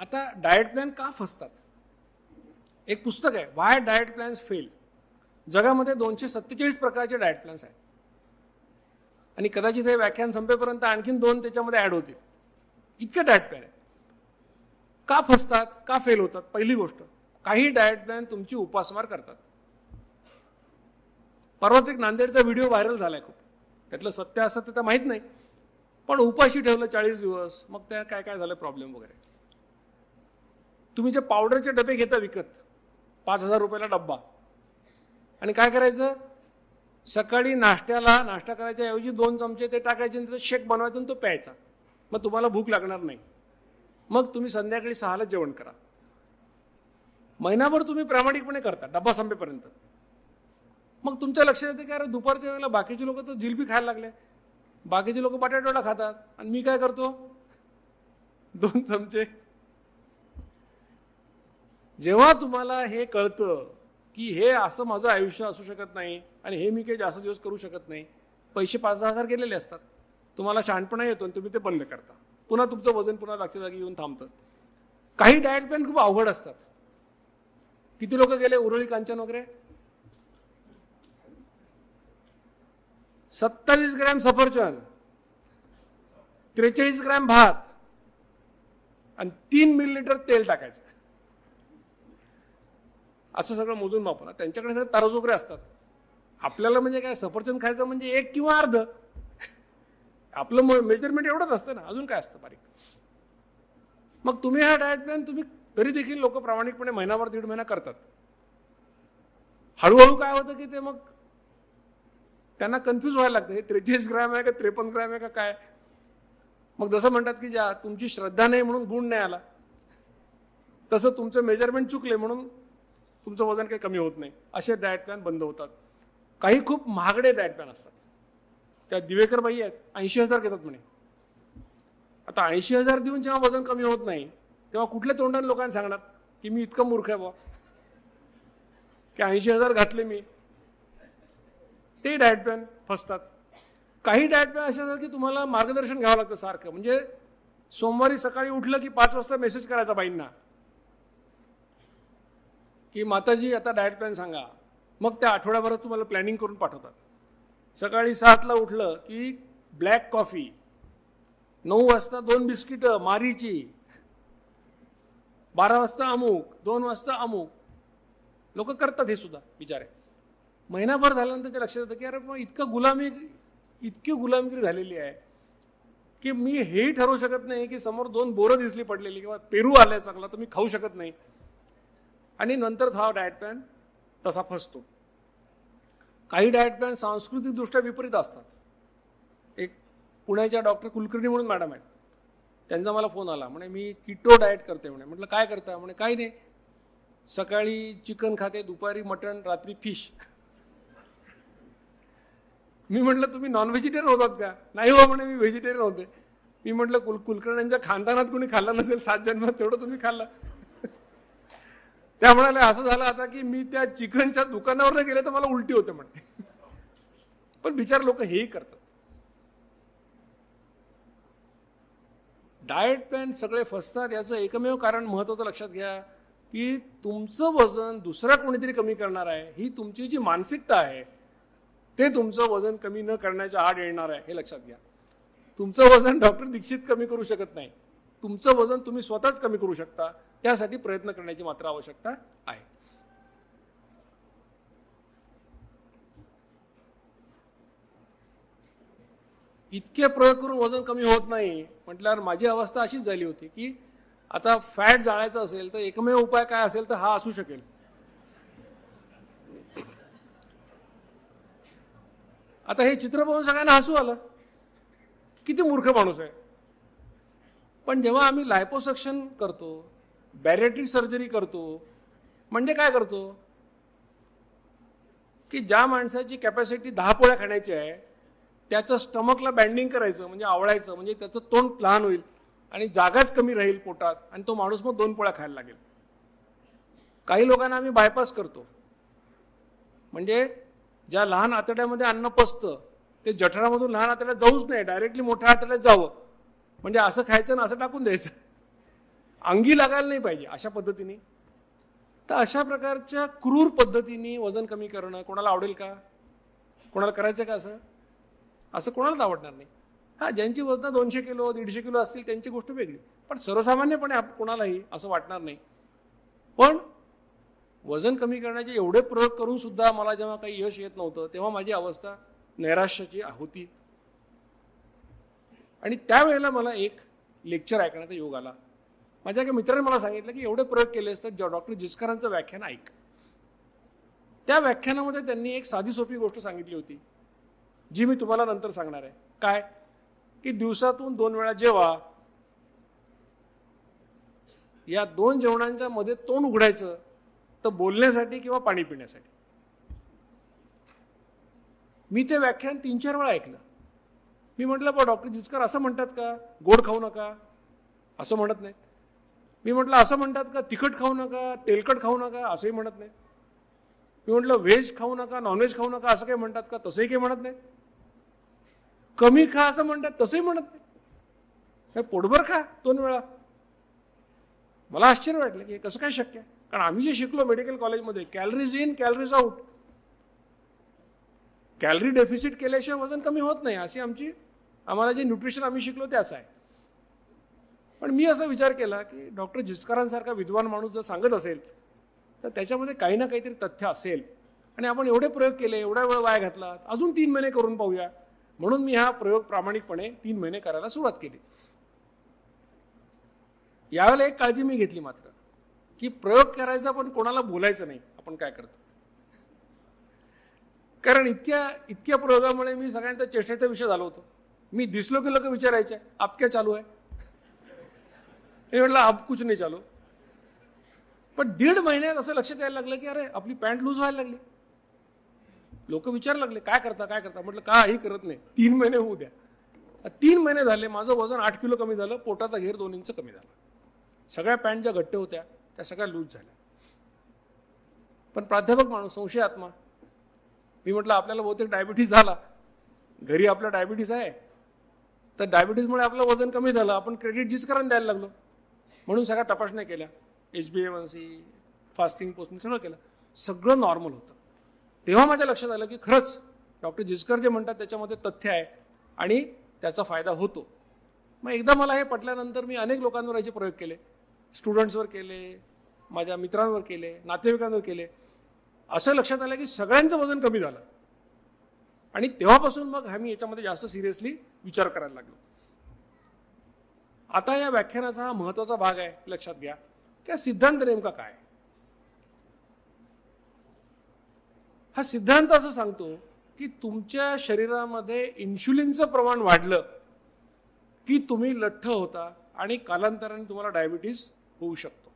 आता diet plan का फसतात? एक पुस्तक आहे वाय डाएट प्लॅन्स फेल जगामध्ये दोनशे सत्तेचाळीस प्रकारचे डाएट प्लॅन्स आहेत. आणि कदाचित हे व्याख्यान संपेपर्यंत आणखीन दोन त्याच्यामध्ये ॲड होतील. इतके डाएट प्लॅन आहेत. का फसतात का फेल होतात? पहिली गोष्ट काही डाएट प्लॅन तुमची उपासमार करतात. परवाच एक नांदेडचा व्हिडिओ व्हायरल झालाय खूप. त्यातलं सत्य असं तर माहीत नाही. पण उपाशी ठेवलं चाळीस दिवस मग त्या काय काय झालं प्रॉब्लेम वगैरे. तुम्ही जे पावडरचे डबे घेता विकत पाच हजार रुपयाला डब्बा. आणि काय करायचं? सकाळी नाश्त्याला नाश्ता करायच्या ऐवजी दोन चमचे ते टाकायचे आणि त्याचा शेक बनवायचा आणि तो प्यायचा. मग तुम्हाला भूक लागणार नाही. मग तुम्ही संध्याकाळी सहाला जेवण करा. महिनाभर तुम्ही प्रामाणिकपणे करता डब्बा संपेपर्यंत. मग तुमच्या लक्षात येते की अरे दुपारच्या वेळेला बाकीचे लोक तर जिलबी खायला लागले. बाकीचे लोक बटाटवडा खातात. आणि मी काय करतो? दोन चमचे जेव्हा तुम्हाला हे कळतं की हे असं माझं आयुष्य असू शकत नाही आणि हे मी काही जास्त दिवस करू शकत नाही पैसे पाच दहा हजार गेलेले असतात. तुम्हाला शहाणपणा येतो आणि तुम्ही ते बंद करता. पुन्हा तुमचं वजन पुन्हा जागच्या जागी येऊन थांबतं. काही डाएट प्लॅन खूप अवघड असतात. किती लोक गेले? उरळी कांचन वगैरे? सत्तावीस ग्रॅम सफरचंद त्रेचाळीस ग्रॅम भात आणि तीन मिलीलिटर तेल टाकायचं. असं सगळं मोजून मापना त्यांच्याकडे सगळे तराजू वगैरे असतात. आपल्याला म्हणजे काय सफरचंद खायचं म्हणजे एक किंवा अर्ध. आपलं मेजरमेंट एवढंच असतं ना. अजून काय असतं बारीक? मग तुम्ही हा डाएट प्लॅन तुम्ही तरी देखील लोक प्रामाणिकपणे महिनाभर दीड महिना करतात. हळूहळू काय होतं की ते मग त्यांना कन्फ्यूज व्हायला लागतं. हे त्रेचाळीस ग्रॅम आहे का त्रेपन्न ग्रॅम आहे का काय? मग जसं म्हणतात की ज्या तुमची श्रद्धा नाही म्हणून गुण नाही आला. तसं तुमचं मेजरमेंट चुकले म्हणून तुमचं वजन काही कमी होत नाही. असे डायट प्लॅन बंद होतात. काही खूप महागडे डायट प्लॅन असतात. त्या दिवेकर बाई आहेत ऐंशी हजार घेतात म्हणे. आता ऐंशी हजार देऊन जेव्हा वजन कमी होत नाही तेव्हा कुठल्या तोंडाने लोकांना सांगणार की मी इतकं मूर्ख आहे बा? की ऐंशी हजार घातले मी. ते डायट प्लॅन फसतात. काही डायट प्लॅन असे असतात की तुम्हाला मार्गदर्शन घ्यावं लागतं सारखं. म्हणजे सोमवारी सकाळी उठलं की पाच वाजता मेसेज करायचा बाईंना. की माताजी आता डायट प्लॅन सांगा. मग त्या आठवड्याभरात तुम्हाला प्लॅनिंग करून पाठवतात. सकाळी सातला उठलं की ब्लॅक कॉफी नऊ वाजता दोन बिस्किटं मारीची. बारा वाजता अमुक दोन वाजता अमुक. लोक करतात हे सुद्धा बिचारे. महिनाभर झाल्यानंतर ते लक्षात येतं की अरे मग इतकं गुलामी इतकी गुलामगिरी झालेली आहे. की मी हेही ठरवू शकत नाही की समोर दोन बोरं दिसली पडलेली किंवा पेरू आलाय चांगला तर मी खाऊ शकत नाही. आणि नंतर हा डायट प्लॅन तसा फसतो. काही डायट प्लॅन सांस्कृतिकदृष्ट्या विपरीत असतात. एक पुण्याच्या डॉक्टर कुलकर्णी म्हणून मॅडम आहेत. त्यांचा मला फोन आला. म्हणे मी किटो डाएट करते. म्हणे. म्हटलं काय करता? म्हणे काही नाही. सकाळी चिकन खाते दुपारी मटण रात्री फिश मी म्हटलं तुम्ही नॉन व्हेजिटेरियन होतात का? नाही हो म्हणे मी व्हेजिटेरियन होते. मी म्हटलं कुल कुलकर्ण्यांच्या खानदानात कोणी खाल्लं नसेल सात जन्मात तेवढं तुम्ही खाल्लं. त्या म्हणाल्या असं झालं आता की मी त्या चिकनच्या दुकानावर नाही गेले तर मला उलटी होते म्हणे. पण बिचार लोक हेही करतात. डाएट प्लॅन सगळे फसतात याचं एकमेव कारण महत्वाचं लक्षात घ्या की तुमचं वजन दुसरा कोणीतरी कमी करणार आहे ही तुमची जी मानसिकता आहे ते तुमचं वजन कमी न करण्याच्या आड येणार आहे हे लक्षात घ्या. तुमचं वजन डॉक्टर दीक्षित कमी करू शकत नाही. तुमचं वजन तुम्ही स्वतःच कमी करू शकता. त्यासाठी प्रयत्न करण्याची मात्र आवश्यकता आहे. इतके प्रयोग करून वजन कमी होत नाही. म्हटल्यावर माझी अवस्था अशीच झाली होती की आता फॅट जाळायचं असेल तर एकमेव उपाय काय असेल तर हा असू शकेल. आता हे चित्र पाहून सगळ्यांना हसू आलं. किती मूर्ख माणूस आहे. पण जेव्हा आम्ही लायपोसक्शन करतो बॅरेटरी सर्जरी करतो म्हणजे काय करतो? की ज्या माणसाची कॅपॅसिटी दहा पोळ्या खाण्याची आहे त्याचं स्टमकला बँडिंग करायचं म्हणजे आवळायचं म्हणजे त्याचं तोंड लहान होईल आणि जागाच कमी राहील पोटात आणि तो माणूस मग दोन पोळ्या खायला लागेल. काही लोकांना आम्ही बायपास करतो. म्हणजे ज्या लहान आतड्यामध्ये अन्न पसतं ते जठरामधून लहान आतड्यात जाऊच नाही डायरेक्टली मोठ्या आतड्यात जावं. म्हणजे असं खायचं ना असं टाकून द्यायचं. अंगी लागायला नाही पाहिजे अशा पद्धतीने. तर अशा प्रकारच्या क्रूर पद्धतीने वजन कमी करणं कोणाला आवडेल का? कोणाला करायचं का असं? असं कोणालाच आवडणार नाही. हा ज्यांची वजनं दोनशे किलो दीडशे किलो असतील त्यांची गोष्ट वेगळी. पण सर्वसामान्यपणे आप कोणालाही असं वाटणार नाही. पण वजन कमी करण्याचे एवढे प्रयोग करून सुद्धा मला जेव्हा काही यश येत नव्हतं तेव्हा माझी अवस्था नैराश्याची होती. आणि त्यावेळेला मला एक लेक्चर ऐकण्याचा योग आला. माझ्या एका मित्राने मला सांगितलं की एवढे प्रयोग केले असतात डॉक्टर जिस्करांचं व्याख्यान ऐक. त्या व्याख्यानामध्ये त्यांनी एक साधी सोपी गोष्ट सांगितली होती जी मी तुम्हाला नंतर सांगणार आहे. काय? की दिवसातून दोन वेळा जेवा या दोन जेवणांच्या मध्ये तोंड उघडायचं तर बोलण्यासाठी किंवा पाणी पिण्यासाठी. मी ते व्याख्यान तीन चार वेळा ऐकलं. मी म्हटलं बा डॉक्टर जिचकर असं म्हणतात का? गोड खाऊ नका. असं म्हणत नाही. मी म्हटलं असं म्हणतात का? तिखट खाऊ नका तेलकट खाऊ नका? असंही म्हणत नाही. मी म्हटलं व्हेज खाऊ नका नॉनव्हेज खाऊ नका असं काही म्हणतात का? तसंही काही म्हणत नाही. कमी खा असं म्हणतात तसंही म्हणत नाही. पोटभर खा दोन वेळा. मला आश्चर्य वाटलं की कसं काय शक्य आहे? कारण आम्ही जे शिकलो मेडिकल कॉलेजमध्ये calories in calories out calorie deficit केल्याशिवाय वजन कमी होत नाही अशी आमची आम्हाला जे न्यूट्रिशन आम्ही शिकलो ते असं आहे. पण मी असा विचार केला की डॉक्टर जिचकरांसारखा विद्वान माणूस जर सांगत असेल तर त्याच्यामध्ये काही ना काहीतरी तथ्य असेल. आणि आपण एवढे प्रयोग केले एवढा वेळ वाया घातला अजून तीन महिने करून पाहूया. म्हणून मी हा प्रयोग प्रामाणिकपणे तीन महिने करायला सुरुवात केली. यावेळेला एक काळजी मी घेतली मात्र की प्रयोग करायचा पण कोणाला बोलायचं नाही आपण काय करतो. कारण इतक्या इतक्या प्रयोगामुळे मी सगळ्यांचा चेष्टेचा विषय झालो होतो. मी दिसलो की लोक विचारायचे आप क्या चालू आहे हे म्हटलं आप कुछ नाही चालू. पण दीड महिन्यात असं लक्षात यायला लागलं की अरे आपली पॅन्ट लूज व्हायला लागली. लोक विचारायला लागले काय करता काय करता? म्हटलं काही करत नाही. तीन महिने होऊ द्या. तीन महिने झाले माझं वजन आठ किलो कमी झालं पोटाचा घेर दोन इंच कमी झाला. सगळ्या पॅन्ट ज्या घट्ट होत्या त्या सगळ्या लूज झाल्या. पण प्राध्यापक माणूस संशय आत्मा मी म्हटलं आपल्याला बहुतेक डायबिटीज झाला. घरी आपला डायबिटीज आहे. तर डायबिटीजमुळे आपलं वजन कमी झालं. आपण क्रेडिट जिसकरण द्यायला लागलो. म्हणून सगळ्या तपासण्या केल्या. H B M C fasting posting सगळं केलं. सगळं नॉर्मल होतं. तेव्हा माझ्या लक्षात आलं की खरंच डॉक्टर जिस्कर जे म्हणतात त्याच्यामध्ये तथ्य आहे आणि त्याचा फायदा होतो. मग एकदा मला हे पटल्यानंतर मी अनेक लोकांवर याचे प्रयोग केले. स्टुडंट्सवर केले माझ्या मित्रांवर केले नातेवाईकांवर केले. असं लक्षात आलं की सगळ्यांचं वजन कमी झालं. आणि तेव्हापासून मग आम्ही याच्यामध्ये जास्त सिरियसली विचार करायला लागलो. आता या व्याख्यानाचा हा महत्त्वाचा भाग आहे लक्षात घ्या. की सिद्धांत नेमका काय? हा सिद्धांत असं सांगतो की तुमच्या शरीरामध्ये इन्शुलिनचं प्रमाण वाढलं की तुम्ही लठ्ठ होता आणि कालांतराने तुम्हाला डायबिटीस होऊ शकतो.